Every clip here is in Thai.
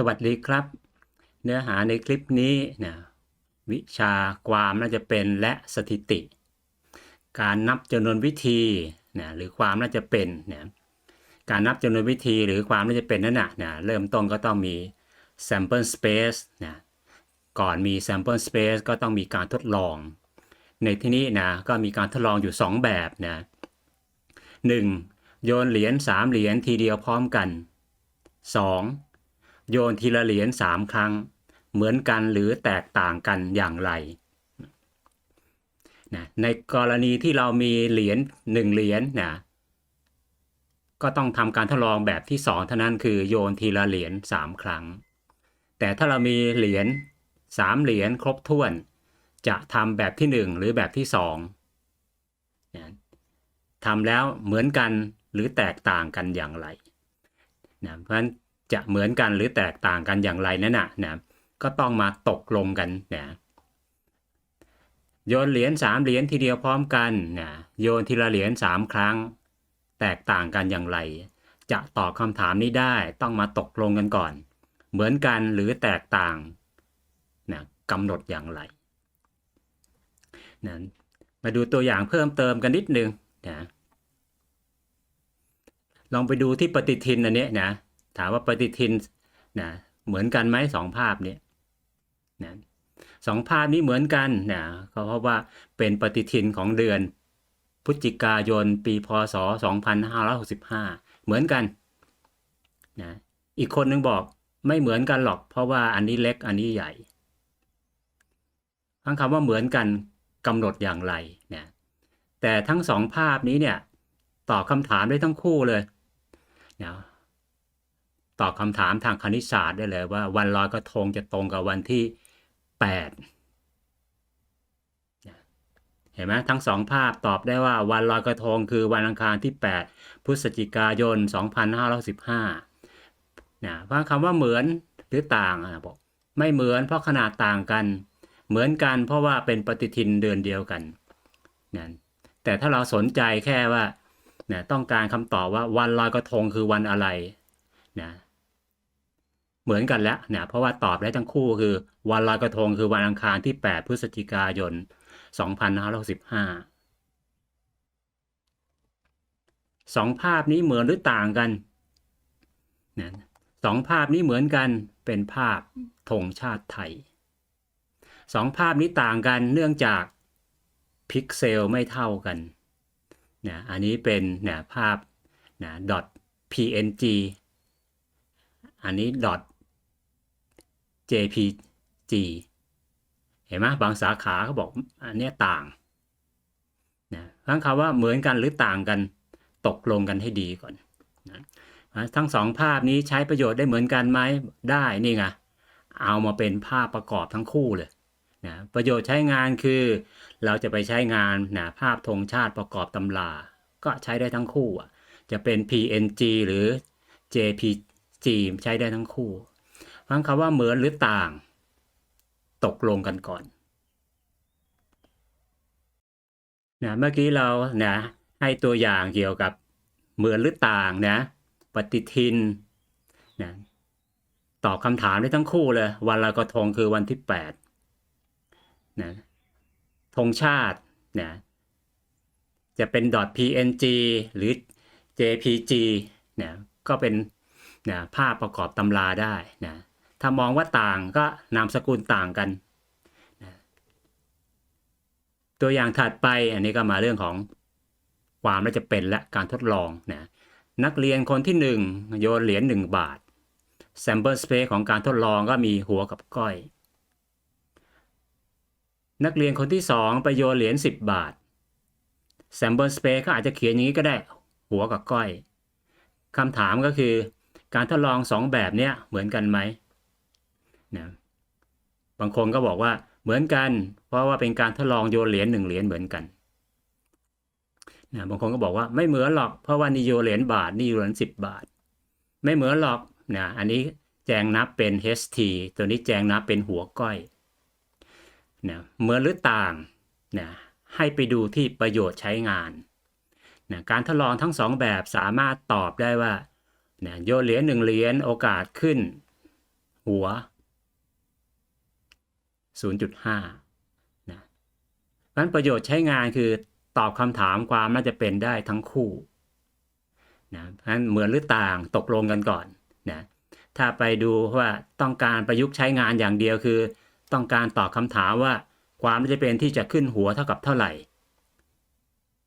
สวัสดีครับ เนื้อหาในคลิปนี้นะวิชาความน่าจะเป็นและสถิติ การนับจำนวนวิธีนะหรือความน่าจะเป็นนะการนับจำนวนวิธีหรือความน่าจะเป็นนั่นนะนะเริ่มต้นก็ต้องมี sample space นะก่อนมี sample space ก็ต้องมีการทดลอง ในที่นี้นะก็มีการทดลองอยู่ 2 แบบนะหนึ่งโยนเหรียญ3เหรียญทีเดียวพร้อมกัน 2. โยนทีละเหรียญ3ครั้ง เหมือนกันหรือแตกต่างกันอย่างไรนะในกรณีที่เรามีเหรียญ1เหรียญนะก็ต้องทำการทดลองแบบที่2เท่านั้นคือโยนทีละเหรียญ3ครั้ง แต่ถ้าเรามีเหรียญ3เหรียญครบถ้วน จะทำแบบที่1หรือแบบที่2นะทำแล้วเหมือนกันหรือแตกต่างกันอย่างไรนะเพราะฉะนั้น จะเหมือนกันหรือแตกต่างกันอย่างไรนั่นนะนะก็ต้องมาตกลงกันนะโยนเหรียญ3เหรียญทีเดียวพร้อมกันนะโยนทีละเหรียญ3ครั้ง แตกต่างกันอย่างไร จะตอบคำถามนี้ได้ต้องมาตกลงกันก่อน เหมือนกันหรือแตกต่างนะกำหนดอย่างไรนะมาดูตัวอย่างเพิ่มเติมกันนิดนึงนะลองไปดูที่ปฏิทินอันนี้นะ ถามว่าปฏิทินนะเหมือนกันไหมสองภาพเนี้ยนะสองภาพนี้เหมือนกันนะก็เพราะว่าเป็นปฏิทินของเดือนพฤศจิกายนปีพศ 2565 เหมือนกันนะอีกคนนึงบอกไม่เหมือนกันหรอก เพราะว่าอันนี้เล็กอันนี้ใหญ่ทั้งคำว่าเหมือนกันกำหนดอย่างไรนะแต่ทั้งสองภาพนี้เนี่ยตอบคำถามได้ทั้งคู่เลยนะ ตอบคำถามทางคณิตศาสตร์ได้เลยว่า วันลอยกระทงจะตรงกับวันที่ 8 เห็นไหมทั้งสองภาพตอบได้ว่าวันลอยกระทงคือวันอังคารที่ 8 พฤศจิกายน 2515นะเพราะคำว่าเหมือนหรือต่างอะบอกไม่เหมือนเพราะขนาดต่างกัน เหมือนกันเพราะว่าเป็นปฏิทินเดือนเดียวกันนะแต่ถ้าเราสนใจแค่ว่านะต้องการคำตอบว่าวันลอยกระทงคือวันอะไรนะ เหมือนกันแล้วเนะเพราะว่าตอบได้ทั้งคู่คือ วันลอยกระทงคือวันอังคารที่ 8 พฤศจิกายน 2565สองภาพนี้เหมือนหรือต่างกันนะสองภาพนี้เหมือนกันเป็นภาพธงชาติไทยสองภาพนี้ต่างกันเนื่องจากพิกเซลไม่เท่ากันนะอันนี้เป็นนะภาพนะ .png อันนี้ .jpg เห็นไหมบางสาขาเขาบอกอันนี้ต่างนะทั้งคำว่าเหมือนกันหรือต่างกันตกลงกันให้ดีก่อนนะทั้งสองภาพนี้ใช้ประโยชน์ได้เหมือนกันไหมได้นี่ไงเอามาเป็นภาพประกอบทั้งคู่เลยนะประโยชน์ใช้งานคือ เราจะไปใช้งานนะภาพธงชาติประกอบตำรา ก็ใช้ได้ทั้งคู่อะจะเป็น PNG หรือ JPG ใช้ได้ทั้งคู่ ฟังคำว่าเหมือนหรือต่าง ตกลงกันก่อนนะเมื่อกี้เรานะให้ตัวอย่างเกี่ยวกับเหมือนหรือต่างนะปฏิทินนะตอบคำถามได้ทั้งคู่เลย วันลอยกระทงคือวันที่8นะธงชาตินะจะเป็น .png หรือ jpg นะก็เป็นนะภาพประกอบตำราได้นะ ถ้ามองว่าต่างก็นามสกุลต่างกันตัวอย่างถัดไปอันนี้ก็มาเรื่องของความน่าจะเป็นและการทดลองนะนักเรียนคนที่ 1 โยนเหรียญ1 บาท sample space ของการทดลองก็มีหัวกับก้อย นักเรียนคนที่ 2 ไปโยนเหรียญ10 บาท sample space ก็อาจจะเขียนอย่างนี้ก็ได้หัวกับก้อยคำถามก็คือการทดลอง 2 แบบเนี้ยเหมือนกันไหม นะบางคนก็บอกว่าเหมือนกัน เพราะว่าเป็นการทดลองโยนเหรียญหนึ่งเหรียญเหมือนกันนะบางคนก็บอกว่าไม่เหมือนหรอก เพราะว่านี่โยนเหรียญบาทนี่โยนเหรียญสิบบาท ไม่เหมือนหรอกนะอันนี้แจงนับเป็น HT ตัวนี้แจงนับเป็นหัวก้อยนะเหมือนหรือต่างนะให้ไปดูที่ประโยชน์ใช้งานนะการทดลองทั้งสองแบบสามารถตอบได้ว่านะโยนเหรียญหนึ่งเหรียญโอกาสขึ้น หัว 0.5นะนั้นประโยชน์ใช้งานคือตอบคำถามความน่าจะเป็นได้ทั้งคู่นะนั้นเหมือนหรือต่างตกลงกันก่อนนะถ้าไปดูว่าต้องการประยุกต์ใช้งานอย่างเดียวคือ ต้องการตอบคำถามว่าความน่าจะเป็นที่จะขึ้นหัวเท่ากับเท่าไหร่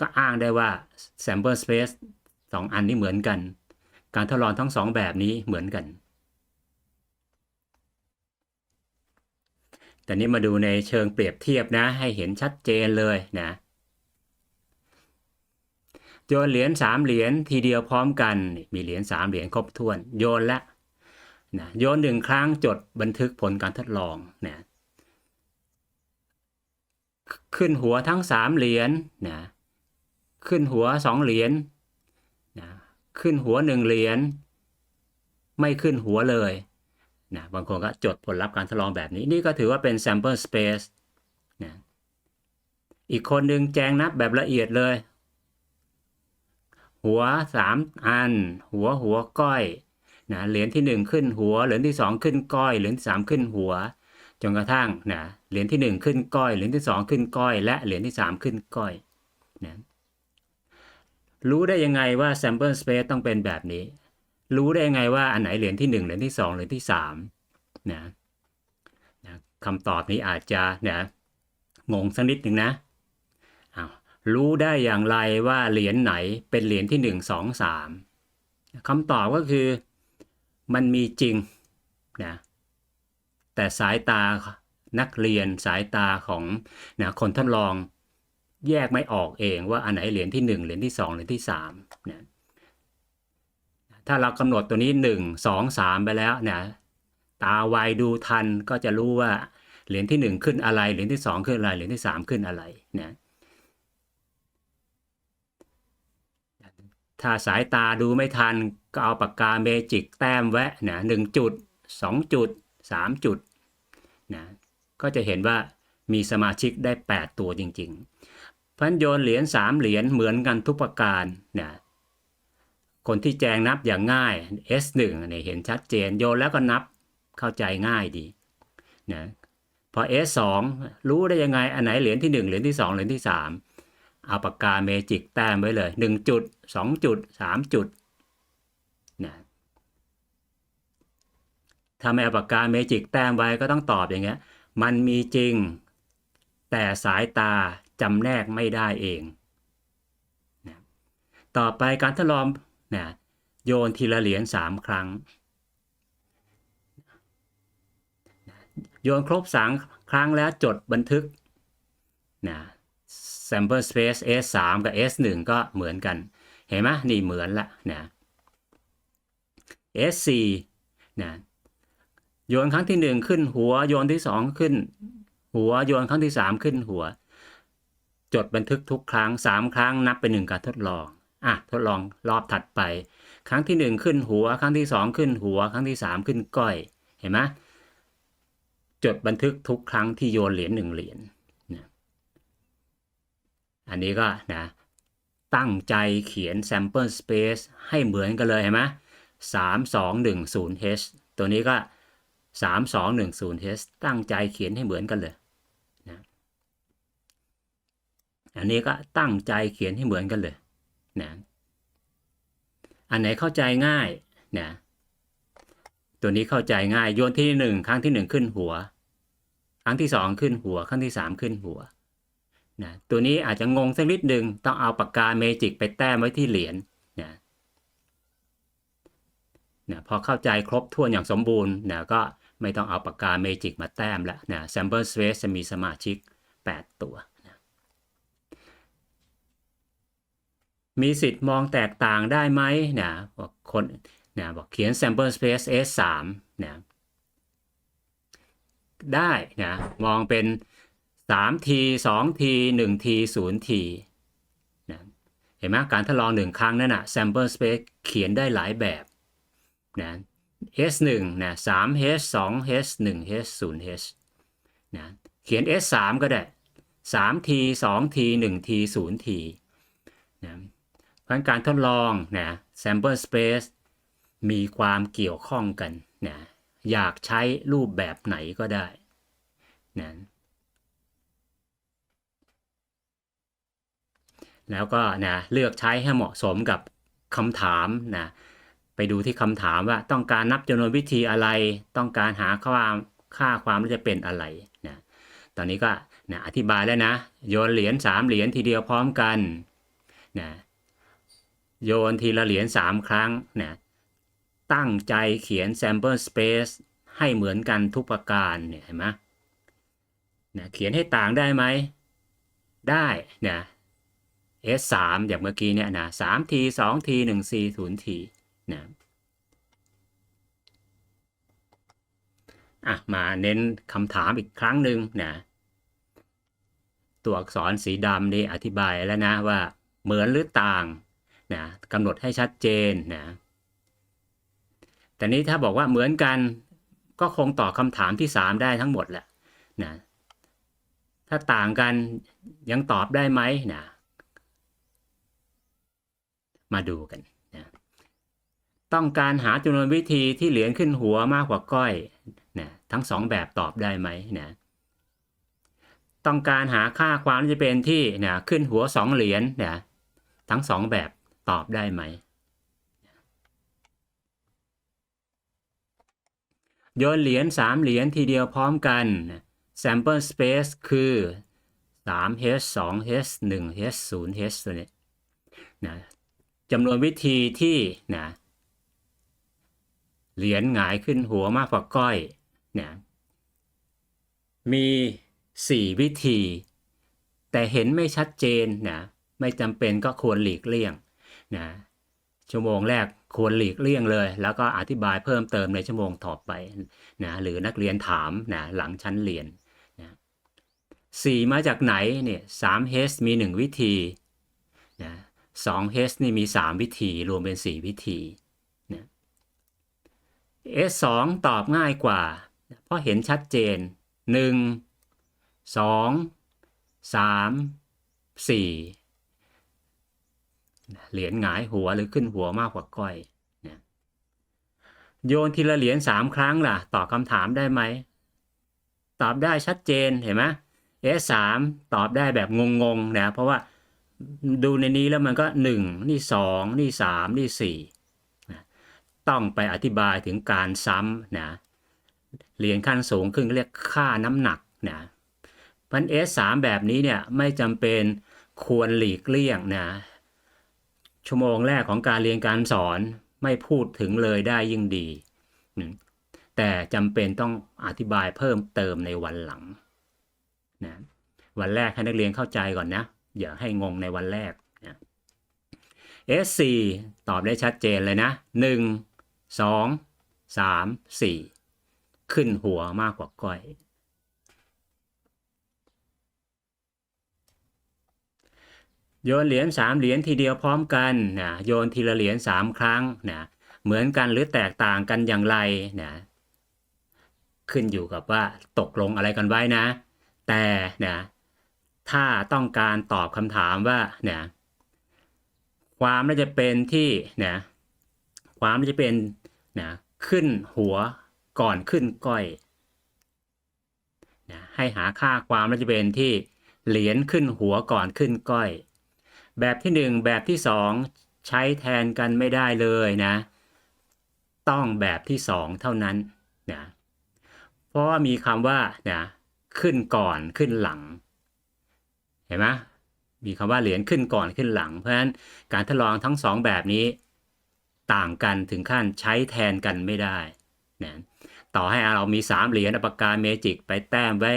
ก็อ้างได้ว่า sample space สองอันนี้เหมือนกัน การทดลองทั้งสองแบบนี้เหมือนกัน แต่นี้มาดูในเชิงเปรียบเทียบนะ ให้เห็นชัดเจนเลยนะโยนเหรียญสามเหรียญทีเดียวพร้อมกัน มีเหรียญสามเหรียญครบถ้วน โยนละนะโยนหนึ่งครั้งจดบันทึกผลการทดลองนะขึ้นหัวทั้งสามเหรียญนะขึ้นหัวสองเหรียญนะขึ้นหัวหนึ่งเหรียญไม่ขึ้นหัวเลย นะบางคนก็จดผลลัพธ์การทดลองแบบนี้ นี่ก็ถือว่าเป็น sample space นะอีกคนหนึ่งแจงนับแบบละเอียดเลย หัวสามอัน หัวหัวก้อยนะเหรียญที่หนึ่งขึ้นหัว เหรียญที่สองขึ้นก้อย เหรียญที่สามขึ้นหัวจนกระทั่งนะเหรียญที่หนึ่งขึ้นก้อย เหรียญที่สองขึ้นก้อย และเหรียญที่สามขึ้นก้อยนะรู้ได้ยังไงว่า sample space ต้องเป็นแบบนี้ รู้ได้ยังไงว่าอันไหนเหรียญที่หนึ่งเหรียญที่สองเหรียญที่สามนะนะคำตอบนี้อาจจะนะงงสักนิดหนึ่งนะอ้าวรู้ได้อย่างไรว่าเหรียญไหนเป็นเหรียญที่หนึ่งสองสามคำตอบก็คือมันมีจริงนะแต่สายตานักเรียนสายตาของนะคนทดลองแยกไม่ออกเองว่าอันไหนเหรียญที่หนึ่งเหรียญที่สองเหรียญที่สามนะ ถ้าเรากำหนดตัวนี้หนึ่งสองสามไปแล้วเนะตาไวดูทันก็จะรู้ว่าเหรียญที่หนึ่งขึ้นอะไร เหรียญที่สองขึ้นอะไร เหรียญที่สามขึ้นอะไรเนะถ้าสายตาดูไม่ทันก็เอาปากกาเมจิกแต้มแวะนะหนึ่งจุดสองจุดสามจุดนะก็จะเห็นว่ามีสมาชิกได้ 8 ตัวจริงๆพันโยนเหรียญ3เหรียญเหมือนกันทุกประการนะ คนที่แจงนับอย่างง่าย S1 เนี่ยเห็นชัดเจนโยนแล้วก็นับเข้าใจง่ายดีนะพอ S2 รู้ได้ยังไง อันไหนเหรียญที่ 1 เหรียญที่ 2 เหรียญที่ 3 เอาปากกาเมจิกแต้มไว้เลย 1 จุด 2 จุด 3 จุดนะถ้าไม่เอาปากกาเมจิกแต้มไว้ก็ต้องตอบอย่างเงี้ย มันมีจริง แต่สายตาจำแนกไม่ได้เองนะต่อไปการทดลอง นะโยนทีละเหรียญ3ครั้ง โยนครบ3ครั้งแล้วจดบันทึกนะ sample space S3 กับ S1 ก็เหมือนกัน เห็นไหมนี่เหมือนละนะ S4 นะโยนครั้งที่ 1 ขึ้นหัว โยนที่ 2 ขึ้น หัวโยนครั้งที่ 3 ขึ้นหัว จดบันทึกทุกครั้ง 3 ครั้งนับเป็นหนึ่งการทดลอง อะทดลองรอบถัดไป ครั้งที่ 1 ขึ้นหัว ครั้งที่ 2 ขึ้นหัว ครั้งที่ 3 ขึ้นก้อย เห็นไหมจดบันทึกทุกครั้งที่โยนเหรียญหนึ่งเหรียญนะอันนี้ก็นะตั้งใจเขียน sample space ให้เหมือนกันเลยเห็นไหมสามสองหนึ่งศูนย์ h ตัวนี้ก็สามสองหนึ่งศูนย์ h ตั้งใจเขียนให้เหมือนกันเลยนะอันนี้ก็ตั้งใจเขียนให้เหมือนกันเลย นะอันไหนเข้าใจง่ายนะตัวนี้เข้าใจง่ายโยนที่หนึ่งครั้งที่หนึ่งขึ้นหัว ครั้งที่สองขึ้นหัว ครั้งที่สามขึ้นหัวนะตัวนี้อาจจะงงสักนิดหนึ่งต้องเอาปากกาเมจิกไปแต้มไว้ที่เหรียญนะนะพอเข้าใจครบถ้วนอย่างสมบูรณ์นะก็ไม่ต้องเอาปากกาเมจิกมาแต้มแล้วนะ sample space จะมีสมาชิก 8 ตัวนะ มีสิทธิ์มองแตกต่างได้ไหมนะบอกคนนะบอกเขียน sample space S3 นะได้นะมองเป็น3ที2ที1ที0ทีนะเห็นไหมการทดลองหนึ่งครั้งนั่นนะ sample space เขียนได้หลายแบบนะ S1 นะ 3 H 2 H 1 H 0 H นะเขียน S3 ก็ได้ 3 T 2 T 1 T 0 T นะ เพราะการทดลองนะ sample space มีความเกี่ยวข้องกันนะอยากใช้รูปแบบไหนก็ได้นะแล้วก็นะเลือกใช้ให้เหมาะสมกับคำถามนะไปดูที่คำถามว่าต้องการนับจำนวนวิธีอะไร ต้องการหาความค่าความว่าจะเป็นอะไรนะตอนนี้ก็นะอธิบายแล้วนะ โยนเหรียญสามเหรียญทีเดียวพร้อมกันนะ โยนทีละเหรียญสามครั้งเนะตั้งใจเขียน sample space ให้เหมือนกันทุกประการเนี่ยเห็นไหมนะเขียนให้ต่างได้ไหม ได้นะ S 3 อย่างเมื่อกี้เนี่ยนะ3 T 2 T 1 C 0 T นะอะมาเน้นคำถามอีกครั้งหนึ่งนะตัวอักษรสีดำนี่อธิบายแล้วนะว่าเหมือนหรือต่าง นะกำหนดให้ชัดเจนนะแต่นี้ถ้าบอกว่าเหมือนกันก็คงตอบคำถามที่ 3 ได้ทั้งหมดแหละนะถ้าต่างกันยังตอบได้ไหมนะมาดูกันนะต้องการหาจำนวนวิธีที่เหรียญขึ้นหัวมากกว่าก้อยนะทั้งสองแบบตอบได้ไหมนะต้องการหาค่าความจะเป็นที่นะขึ้นหัวสองเหรียญนะทั้งสองแบบ ตอบได้ไหม โยนเหรียญ3เหรียญทีเดียวพร้อมกัน sample space คือ 3 h 2 h 1 h 0 h ตัวนี้นะจำนวนวิธีที่นะเหรียญหงายขึ้นหัวมากกว่าก้อยนะมี 4 วิธี แต่เห็นไม่ชัดเจนนะไม่จำเป็นก็ควรหลีกเลี่ยง นะชั่วโมงแรกควรหลีกเลี่ยงเลย แล้วก็อธิบายเพิ่มเติมในชั่วโมงต่อไปนะหรือนักเรียนถามนะหลังชั้นเรียนนะสี่มาจากไหนเนี่ยสามเฮสมีหนึ่งวิธีนะสองเฮสนี่มีสามวิธี รวมเป็นสี่วิธีนะเอสสองตอบง่ายกว่า เพราะเห็นชัดเจนหนึ่งสองสามสี่ เหรียญหงายหัวหรือขึ้นหัวมากกว่าก้อยนะโยนทีละเหรียญสามครั้งล่ะตอบคำถามได้ไหม ตอบได้ชัดเจนเห็นไหมเอสามตอบได้แบบงงๆนะเพราะว่าดูในนี้แล้วมันก็หนึ่งนี่สองนี่สามนี่สี่นะต้องไปอธิบายถึงการซ้ำนะเหรียญขั้นสูงขึ้นเรียกค่าน้ำหนักนะพันเอสสามแบบนี้เนี่ยไม่จำเป็นควรหลีกเลี่ยงนะ ชั่วโมงแรกของการเรียนการสอนไม่พูดถึงเลยได้ยิ่งดี แต่จำเป็นต้องอธิบายเพิ่มเติมในวันหลังนะวันแรกให้นักเรียนเข้าใจก่อนนะ อย่าให้งงในวันแรกนะ S4 ตอบได้ชัดเจนเลยนะ 1 2 3 4 ขึ้นหัวมากกว่าก้อย โยนเหรียญสามเหรียญทีเดียวพร้อมกันนะโยนทีละเหรียญสามครั้งนะเหมือนกันหรือแตกต่างกันอย่างไรนะขึ้นอยู่กับว่าตกลงอะไรกันไว้นะ แต่นะถ้าต้องการตอบคำถามว่านะความน่าจะเป็นที่นะความน่าจะเป็นนะขึ้นหัวก่อนขึ้นก้อยนะให้หาค่าความน่าจะเป็นที่เหรียญขึ้นหัวก่อนขึ้นก้อย แบบที่ 1 แบบที่ 2 ใช้แทนกันไม่ได้เลยนะ ต้องแบบที่ 2 เท่านั้นนะเพราะว่ามีคำว่านะขึ้นก่อนขึ้นหลัง เห็นไหมมีคำว่าเหรียญขึ้นก่อนขึ้นหลัง เพราะฉะนั้นการทดลองทั้ง 2 แบบนี้ ต่างกันถึงขั้นใช้แทนกันไม่ได้นะต่อให้เรามี 3 เหรียญปากาเมจิกไปแต้มไว้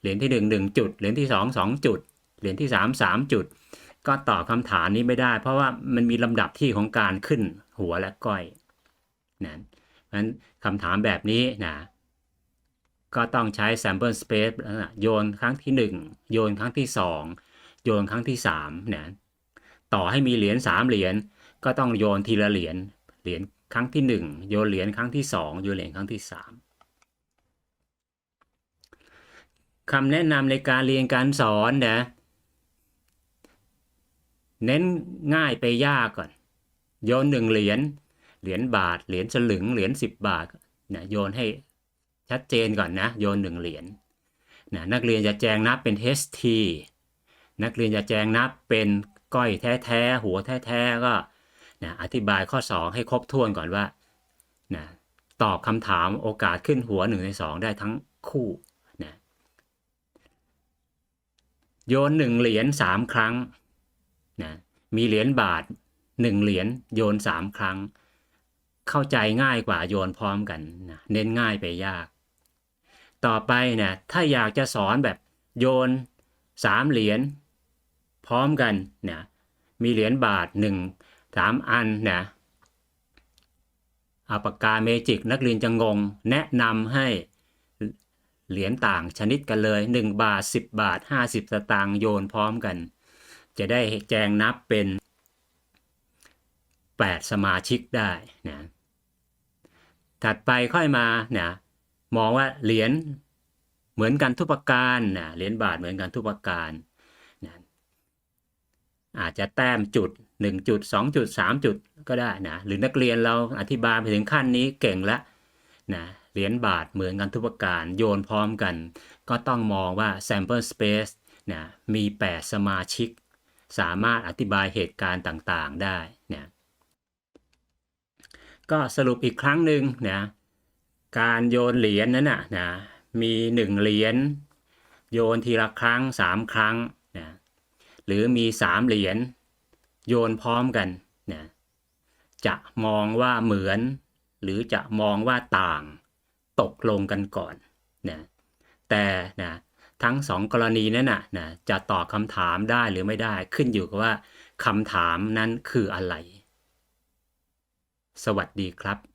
เหรียญที่ 1 1 จุด เหรียญที่ 2 2 จุด เหรียญที่ 3 3 จุด ก็ตอบคำถามนี้ไม่ได้ เพราะว่ามันมีลำดับที่ของการขึ้นหัวและก้อยนะนั้นคำถามแบบนี้นะก็ต้องใช้ sample space โยนครั้งที่ 1 โยนครั้งที่ 2 โยนครั้งที่3นะต่อให้มีเหรียญ3เหรียญก็ต้องโยนทีละเหรียญเหรียญครั้งที่ 1 โยนเหรียญครั้งที่ 2 โยนเหรียญครั้งที่ 3คำแนะนำในการเรียนการสอนนะ เน้นง่ายไปยากก่อน โยนหนึ่งเหรียญเหรียญบาท เหรียญสลึงเหรียญสิบบาทเนี่ยโยนให้ชัดเจนก่อนนะ โยนหนึ่งเหรียญนะนักเรียนจะแจงนับเป็น HT นักเรียนจะแจงนับเป็นก้อยแท้ๆหัวแท้ๆก็นะอธิบายข้อ 2 ให้ครบถ้วนก่อนว่านะตอบคำถามโอกาสขึ้นหัว1ใน 2 ได้ทั้งคู่นะโยน 1 เหรียญ3ครั้ง นะมีเหรียญบาท1เหรียญโยน3ครั้ง เข้าใจง่ายกว่าโยนพร้อมกันนะเน้นง่ายไปยาก ต่อไปนะถ้าอยากจะสอนแบบโยน3เหรียญพร้อมกันนะมีเหรียญบาท1 3อันนะเอาปากกาเมจิกนักเรียนจะงง แนะนำให้เหรียญต่างชนิดกันเลย 1 บาท 10 บาท 50 สตางค์โยนพร้อมกัน จะได้แจงนับเป็น 8 สมาชิกได้นะถัดไปค่อยมานะมองว่าเหรียญเหมือนกันทุกประการนะเหรียญบาทเหมือนกันทุกประการนะอาจจะแต้มจุด 1 จุด 2 จุด 3 จุดก็ได้นะหรือนักเรียนเราอธิบายไปถึงขั้นนี้เก่งล้วนะเหรียญบาทเหมือนกันทุกประการโยนพร้อมกัน ก็ต้องมองว่า sample space นะมี 8 สมาชิก สามารถอธิบายเหตุการณ์ต่างๆได้นะก็สรุปอีกครั้งหนึ่งนะการโยนเหรียญนั้นนะนะมีหนึ่งเหรียญโยนทีละครั้งสามครั้งนะหรือมีสามเหรียญโยนพร้อมกันนะจะมองว่าเหมือน หรือจะมองว่าต่าง ตกลงกันก่อนนะแต่นะ ทั้งสองกรณีนั้นนะนะจะตอบคำถามได้หรือไม่ได้ขึ้นอยู่กับว่าคำถามนั้นคืออะไร สวัสดีครับ